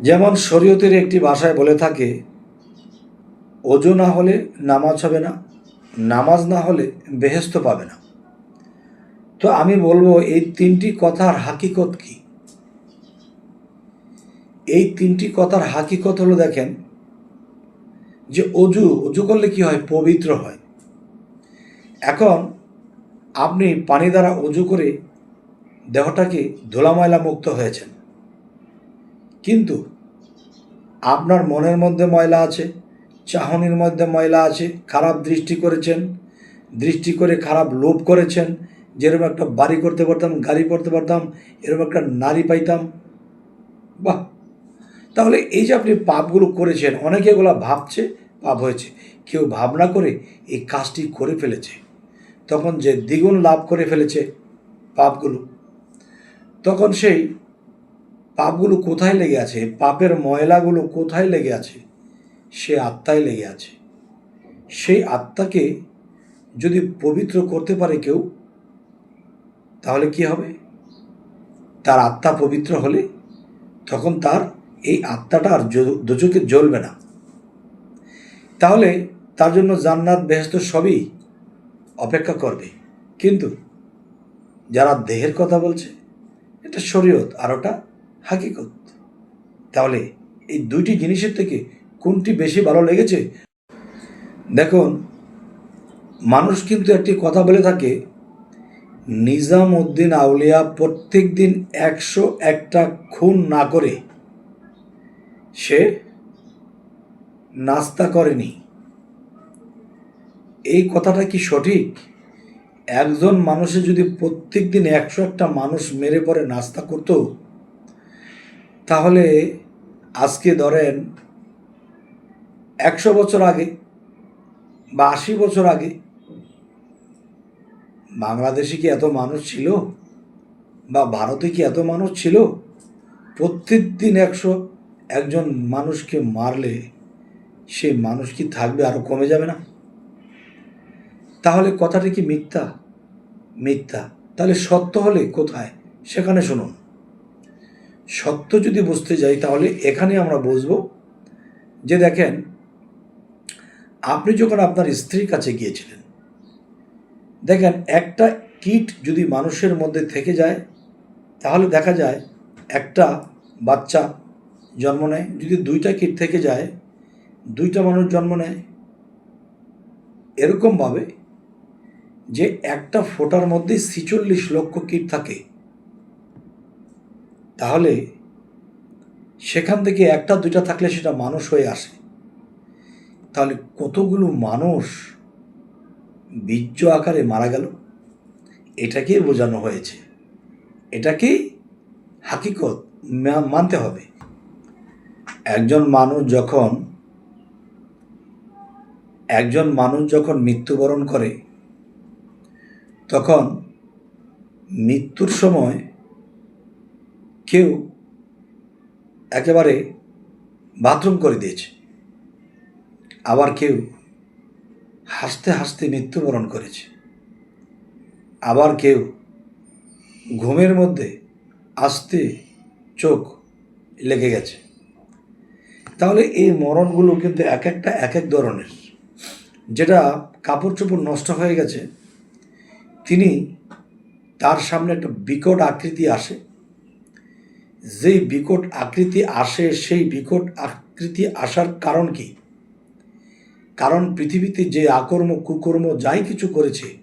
যেমন শরীয়তের একটি ভাষায় বলে থাকে, অজু না হলে নামাজ হবে না, নামাজ না হলে বেহেস্ত পাবে না। তো আমি বলব, এই তিনটি কথার হাকিকত কি? এই তিনটি কথার হাকিকত হলো দেখেন, যে অজু অজু করলে কি হয়? পবিত্র হয়। এখন আপনি পানি দ্বারা অজু করে দেহটাকে ধুলাময়লা মুক্ত হয়েছেন। কিন্তু আপনার মনের মধ্যে ময়লা আছে, চাহনির মধ্যে ময়লা আছে, খারাপ দৃষ্টি করেছেন, দৃষ্টি করে খারাপ লোভ করেছেন, যেরকম একটা বাড়ি করতে পারতাম, গাড়ি করতে পারতাম, এরকম একটা নারী পাইতাম, বাহ! তাহলে এই যে আপনি পাপগুলো করেছেন, অনেকে এগুলো ভাবছে, পাপ হয়েছে। কেউ ভাবনা করে এই কাজটি করে ফেলেছে। তখন যে দ্বিগুণ লাভ করে ফেলেছে পাপগুলো, তখন সেই পাপগুলো কোথায় লেগে আছে? পাপের ময়লাগুলো কোথায় লেগে আছে? সে আত্মায় লেগে আছে। সেই আত্মাকে যদি পবিত্র করতে পারে কেউ, তাহলে কি হবে? তার আত্মা পবিত্র হলে তখন তার এই আত্মাটা আর দুচোখে জ্বলবে না। তাহলে তার জন্য জান্নাত বেহস্ত সবই অপেক্ষা করবে। কিন্তু যারা দেহের কথা বলছে, এটা শরীয়ত আর ওটা হাকিকত। তাহলে এই দুইটি জিনিসের থেকে কোনটি বেশি ভালো লেগেছে? দেখুন, মানুষ কিন্তু একটি কথা বলে থাকে নিজাম উদ্দিন আউলিয়া প্রত্যেক দিন একশো একটা খুন না করে সে নাস্তা করেনি। এই কথাটা কি সঠিক? একজন মানুষে যদি প্রত্যেক দিন একশো একটা মানুষ মেরে পরে নাস্তা করতো তাহলে আজকে ধরেন একশো বছর আগে বা আশি বছর আগে বাংলাদেশে কি এত মানুষ ছিল? বা ভারতে কি এত মানুষ ছিল? প্রত্যেক দিন একশো একজন মানুষকে মারলে সে মানুষ কি থাকবে আরও কমে যাবে না? তাহলে কথাটা কি মিথ্যা? মিথ্যা। তাহলে সত্য হলে কোথায়? সেখানে শুনুন। সত্য যদি বুঝতে যাই, তাহলে এখানে আমরা বুঝব যে দেখেন, আপনি যখন আপনার স্ত্রীর কাছে গিয়েছিলেন, দেখেন একটা কীট যদি মানুষের মধ্যে থেকে যায়, তাহলে দেখা যায় একটা বাচ্চা জন্ম নেয়। যদি দুইটা কীট থেকে যায়, দুইটা মানুষ জন্ম নেয়। এরকমভাবে যে একটা ফোটার মধ্যে ছিচল্লিশ লক্ষ কীট থাকে। তাহলে সেখান থেকে একটা, দুইটা থাকলে সেটা মানুষ হয়ে আসে। তাহলে কতগুলো মানুষ বীর্য আকারে মারা গেল? এটাকেই বোঝানো হয়েছে। এটাকেই হাকিকত মানতে হবে। একজন মানুষ যখন, একজন মানুষ যখন মৃত্যুবরণ করে, তখন মৃত্যুর সময় কেউ একেবারে বাথরুম করে দিয়েছে। আবার কেউ হাসতে হাসতে মৃত্যুবরণ করেছে। আবার কেউ ঘুমের মধ্যে আস্তে চোখ লেগে গেছে। তাহলে এই মরণগুলো কিন্তু এক একটা, এক এক ধরনের। যেটা কাপড় চোপড় নষ্ট হয়ে গেছে, তিনি তার সামনে একটা বিকট আকৃতি আসে। যেই বিকট আকৃতি আসে, সেই বিকট আকৃতি আসার কারণ কি? কারণ পৃথিবীতে যে আকর্ম, কুকর্ম যাই কিছু করেছে,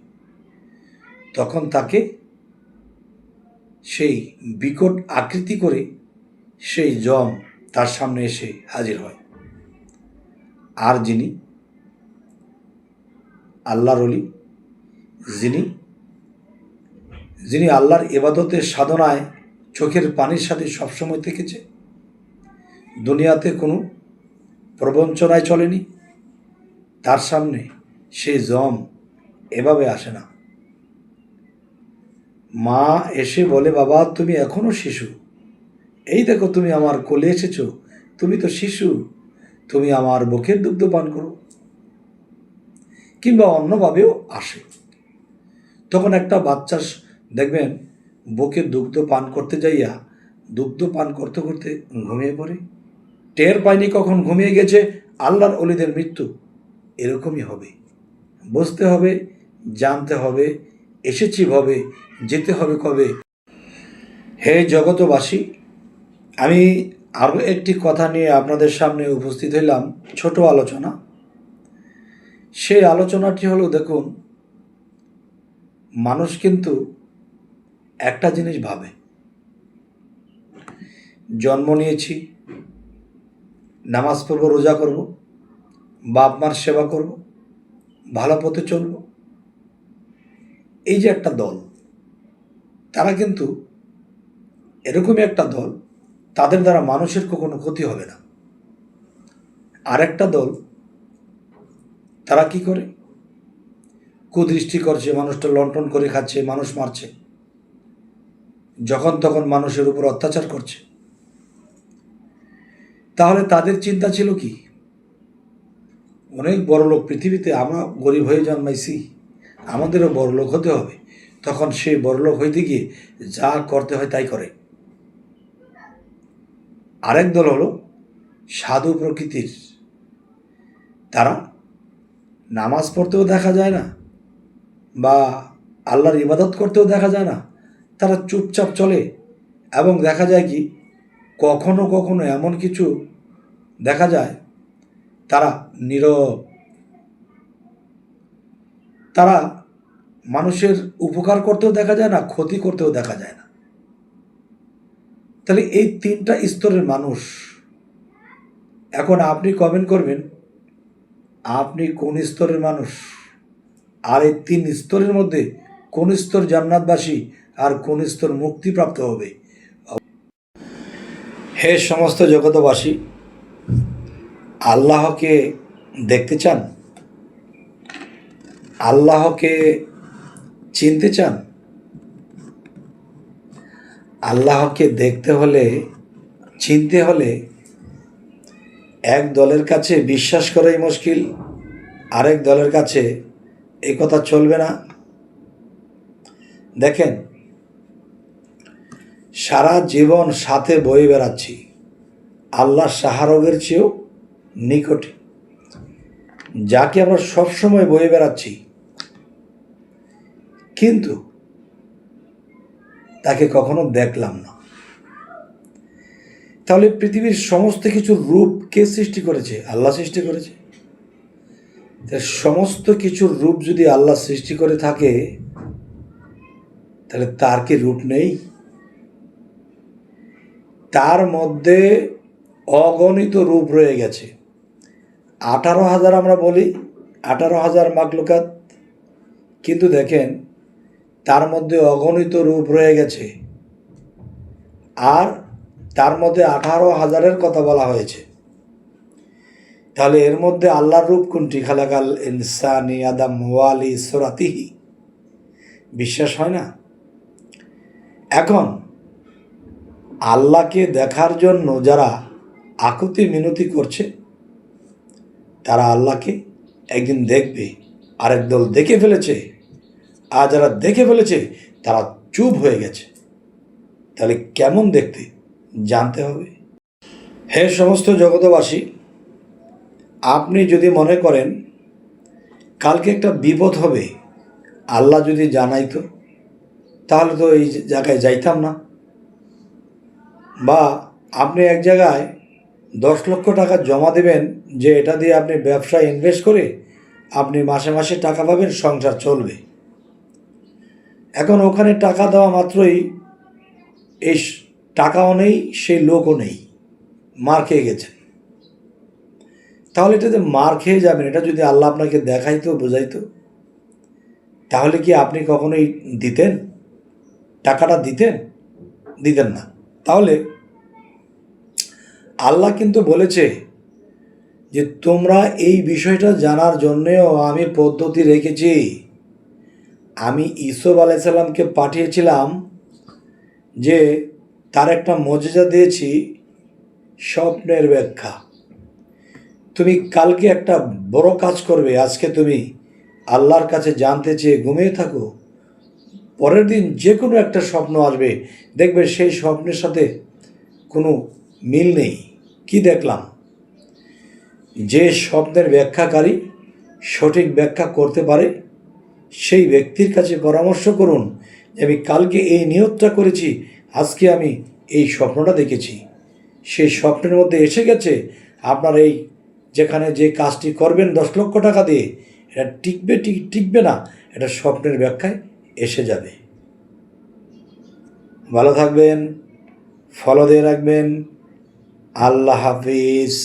তখন তাকে সেই বিকট আকৃতি করে সেই জম তার সামনে এসে হাজির হয়। আর যিনি আল্লাহর অলি যিনি যিনি আল্লাহর এবাদতের সাধনায় চোখের পানির সাথে সবসময় থেকেছে। দুনিয়াতে কোনো প্রবঞ্চনায় চলেনি। তার সামনে সে জম এভাবে আসে না। মা এসে বলে, বাবা, তুমি এখনও শিশু। এই দেখো, তুমি আমার কোলে এসেছ। তুমি তো শিশু। তুমি আমার বুকের দুগ্ধ পান করো। কিংবা অন্যভাবেও আসে। তখন একটা বাচ্চা দেখবেন বুকে দুগ্ধ পান করতে যাইয়া দুগ্ধ পান করতে করতে ঘুমিয়ে পড়ে। টের পায়নি কখন ঘুমিয়ে গেছে, আল্লাহর অলিদের মৃত্যু। এরকমই হবে। বুঝতে হবে, জানতে হবে, এসেছি ভবে, যেতে হবে কবে। হে জগতবাসী আমি আরও একটি কথা নিয়ে আপনাদের সামনে উপস্থিত হইলাম, ছোট আলোচনা। সেই আলোচনাটি হলো, দেখুন, মানুষ কিন্তু একটা জিনিস ভাবে। জন্ম নিয়েছি, নামাজ পড়ব, রোজা করব, বাপ মার সেবা করব, ভালো পথে চলব। এই যে একটা দল, তারা কিন্তু এরকমই একটা দল, তাদের দ্বারা মানুষের কোনো ক্ষতি হবে না। আরেকটা দল, তারা কি করে? কুদৃষ্টি করছে, মানুষটা লন্ঠন করে খাচ্ছে, মানুষ মারছে। যখন তখন মানুষের উপর অত্যাচার করছে। তাহলে তাদের চিন্তা ছিল কি? অনেক বড় লোক পৃথিবীতে আমরা গরিব হয়ে জন্মাইছি, আমাদেরও বড় লোক হতে হবে। তখন সেই বড় লোক হইতে গিয়ে যা করতে হয় তাই করে। আরেক দল হলো সাধু প্রকৃতির। তারা নামাজ পড়তেও দেখা যায় না বা আল্লাহর ইবাদত করতেও দেখা যায় না। তারা চুপচাপ চলে এবং দেখা যায় কি কখনো কখনো এমন কিছু দেখা যায়, তারা নীরব। তারা মানুষের উপকার করতেও দেখা যায় না, ক্ষতি করতেও দেখা যায় না। তাহলে এই তিনটা স্তরের মানুষ, এখন আপনি কমেন্ট করবেন, আপনি কোন স্তরের মানুষ? আর এই তিন স্তরের মধ্যে কোন স্তর জান্নাতবাসী আর কোন স্তর মুক্তিপ্রাপ্ত হবে। হে সমস্ত জগতবাসী আল্লাহকে দেখতে চান? আল্লাহকে চিনতে চান? আল্লাহকে দেখতে হলে, চিনতে হলে এক দলের কাছে বিশ্বাস করাই মুশকিল, আরেক দলের কাছে এই কথা চলবে না। দেখেন সারা জীবন সাথে বয়ে বেড়াচ্ছি। আল্লাহ সাহারগের চেয়েও নিকটে। যাকে আমরা সবসময় বয়ে বেড়াচ্ছি। কিন্তু তাকে কখনো দেখলাম না। তাহলে পৃথিবীর সমস্ত কিছু রূপ কে সৃষ্টি করেছে? আল্লাহ সৃষ্টি করেছে। সমস্ত কিছুর রূপ যদি আল্লাহ সৃষ্টি করে থাকে, তাহলে তার কি রূপ নেই? তার মধ্যে অগণিত রূপ রয়ে গেছে। আঠারো হাজার আমরা বলি, আঠারো হাজার মাকলুকাত কিন্তু দেখেন, তার মধ্যে অগণিত রূপ রয়ে গেছে। আর তার মধ্যে আঠারো হাজারের কথা বলা হয়েছে। তাহলে এর মধ্যে আল্লাহর রূপ কোনটি? খালাকাল ইনসানি আদাম ওয়ালি সোরাতিহি। বিশ্বাস হয় না? এখন আল্লাহকে দেখার জন্য যারা আকুতি মিনতি করছে, তারা আল্লাহকে একদিন দেখবে, আরেক দল দেখে ফেলেছে। আর যারা দেখে ফেলেছে, তারা চুপ হয়ে গেছে। তাহলে কেমন দেখতে? জানতে হবে। হে সমস্ত জগতবাসী আপনি যদি মনে করেন, কালকে একটা বিপদ হবে, আল্লাহ যদি জানাইতো, তাহলে তো এই জায়গায় যাইতাম না। বা আপনি এক জায়গায় দশ লক্ষ টাকা জমা দেবেন যে এটা দিয়ে আপনি ব্যবসায় ইনভেস্ট করে আপনি মাসে মাসে টাকা পাবেন, সংসার চলবে। এখন ওখানে টাকা দেওয়া মাত্রই এই টাকাও নেই, সেই লোকও নেই, মার খেয়ে গেছেন। তাহলে এটাতে মার খেয়ে যাবেন, এটা যদি আল্লাহ আপনাকে দেখাইতো, বোঝাইতো, তাহলে কি আপনি কখনোই দিতেন? টাকাটা দিতেন? দিতেন না। তাহলে আল্লাহ কিন্তু বলেছে যে তোমরা এই বিষয়টা জানার জন্যেও আমি পদ্ধতি রেখেছি। আমি ইসব আলাইসাল্লামকে পাঠিয়েছিলাম যে তার একটা মজেজা দিয়েছি, স্বপ্নের ব্যাখ্যা। তুমি কালকে একটা বড় কাজ করবে, আজকে তুমি আল্লাহর কাছে জানতে চেয়ে ঘুমিয়ে থাকো। পরের দিন যে কোনো একটা স্বপ্ন আসবে। দেখবে সেই স্বপ্নের সাথে কোনো মিল নেই। কি দেখলাম? যে স্বপ্নের ব্যাখ্যাকারী সঠিক ব্যাখ্যা করতে পারে, সেই ব্যক্তির কাছে পরামর্শ করুন আমি কালকে এই নিয়তটা করেছি, আজকে আমি এই স্বপ্নটা দেখেছি। সেই স্বপ্নের মধ্যে এসে গেছে, আপনার এই যেখানে যে কাজটি করবেন দশ লক্ষ টাকা দিয়ে, এটা টিকবে, টিক, টিকবে না, এটা স্বপ্নের ব্যাখ্যায় এসে যাবে। ভালো থাকবেন ফলো দিয়ে রাখবেন। আল্লাহ হাফিজ।